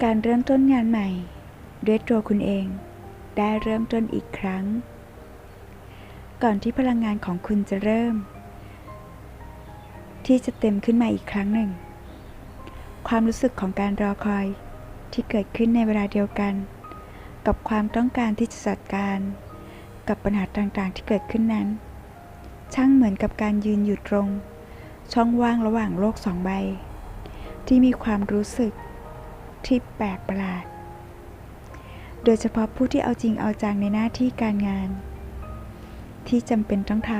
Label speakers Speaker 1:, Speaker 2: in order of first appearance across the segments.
Speaker 1: การเริ่มต้นงานใหม่ ด้วยตัวคุณเอง ได้เริ่มต้นอีกครั้ง ก่อนที่พลังงานของคุณจะเริ่ม ที่จะเต็มขึ้นมาอีกครั้งหนึ่ง ความรู้สึกของการรอคอยที่เกิดขึ้นในเวลาเดียวกัน กับความต้องการที่จะจัดการ กับปัญหาต่างๆที่เกิดขึ้นนั้น ช่างเหมือนกับการยืนอยู่ตรง ช่องว่างระหว่างโลกสองใบ ที่มีความรู้สึก ที่แปลกประหลาด โดยเฉพาะผู้ที่เอาจริงเอาจังในหน้าที่การงาน ที่จำเป็นต้องท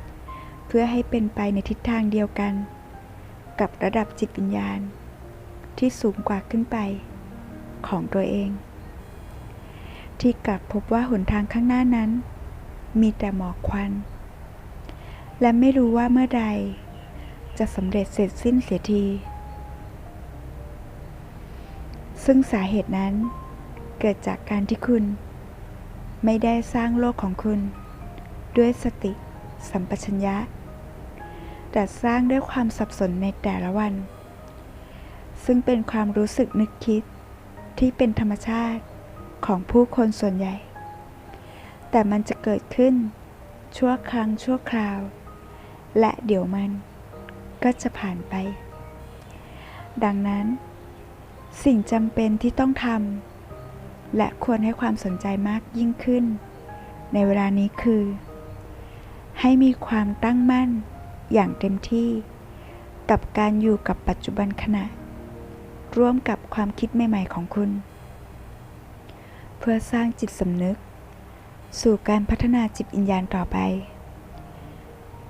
Speaker 1: ำเพื่อให้เป็นไปในทิศทางเดียวกัน กับระดับจิตวิญญาณ ที่สูงกว่าขึ้นไปของตัวเอง ที่กลับพบว่าหนทางข้างหน้านั้น มีแต่หมอกควัน และไม่รู้ว่าเมื่อใด จะสำเร็จเสร็จสิ้นเสียที ซึ่งสาเหตุนั้นเกิดจากการที่คุณ ไม่ได้สร้างโลกของคุณ ด้วยสติสัมปชัญญะ แต่สร้างด้วยความสับสนในแต่ละวัน ซึ่งเป็นความรู้สึกนึกคิดที่เป็นธรรมชาติของผู้คนส่วนใหญ่ แต่มันจะเกิดขึ้นชั่วครั้งชั่วคราว และเดี๋ยวมันก็จะผ่านไป ดังนั้น สิ่งจำเป็นที่ต้องทำและควรให้ความสนใจมากยิ่งขึ้น ในเวลานี้คือ ให้มีความตั้งมั่นอย่างเต็มที่ กับการอยู่กับปัจจุบันขณะ ร่วมกับความคิดใหม่ ๆ ของคุณ เพื่อสร้างจิตสำนึก สู่การพัฒนาจิตวิญญาณต่อไป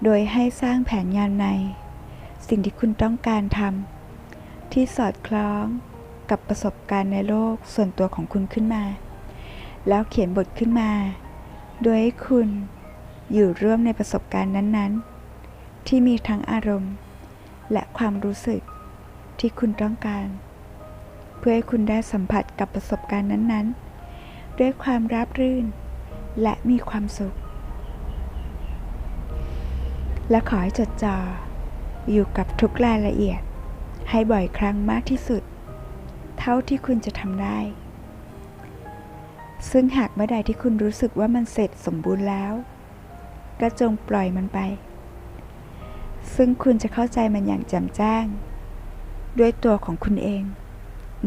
Speaker 1: โดยให้สร้างแผนงานใน สิ่งที่คุณต้องการทำที่สอดคล้อง กับประสบการณ์ในโลกส่วนตัวของคุณขึ้นมา แล้วเขียนบทขึ้นมา โดยให้คุณอยู่ร่วมในประสบการณ์นั้นๆ ที่มีทั้งอารมณ์ และความรู้สึกที่คุณต้องการ เพื่อให้คุณได้สัมผัสกับประสบการณ์นั้นๆ ด้วยความราบรื่น และมีความสุข และขอให้จดจ่ออยู่กับทุกรายละเอียดให้บ่อยครั้งมากที่สุด เท่าที่คุณจะทำได้ ซึ่งหากเมื่อใดที่คุณรู้สึกว่ามันเสร็จสมบูรณ์แล้ว ก็จงปล่อยมันไป ซึ่งคุณจะเข้าใจมันอย่างแจ่มแจ้ง ด้วยตัวของคุณเอง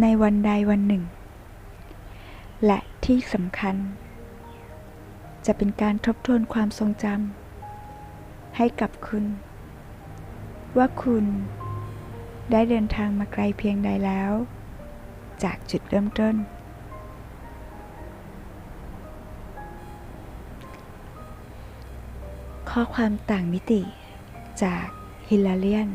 Speaker 1: ในวันใดวันหนึ่ง และที่สำคัญ จะเป็นการทบทวนความทรงจำให้กับคุณ ว่าคุณได้เดินทางมาไกลเพียงใดแล้ว จากจุดเริ่มต้น ข้อความต่างมิติจากฮิลลาเลียน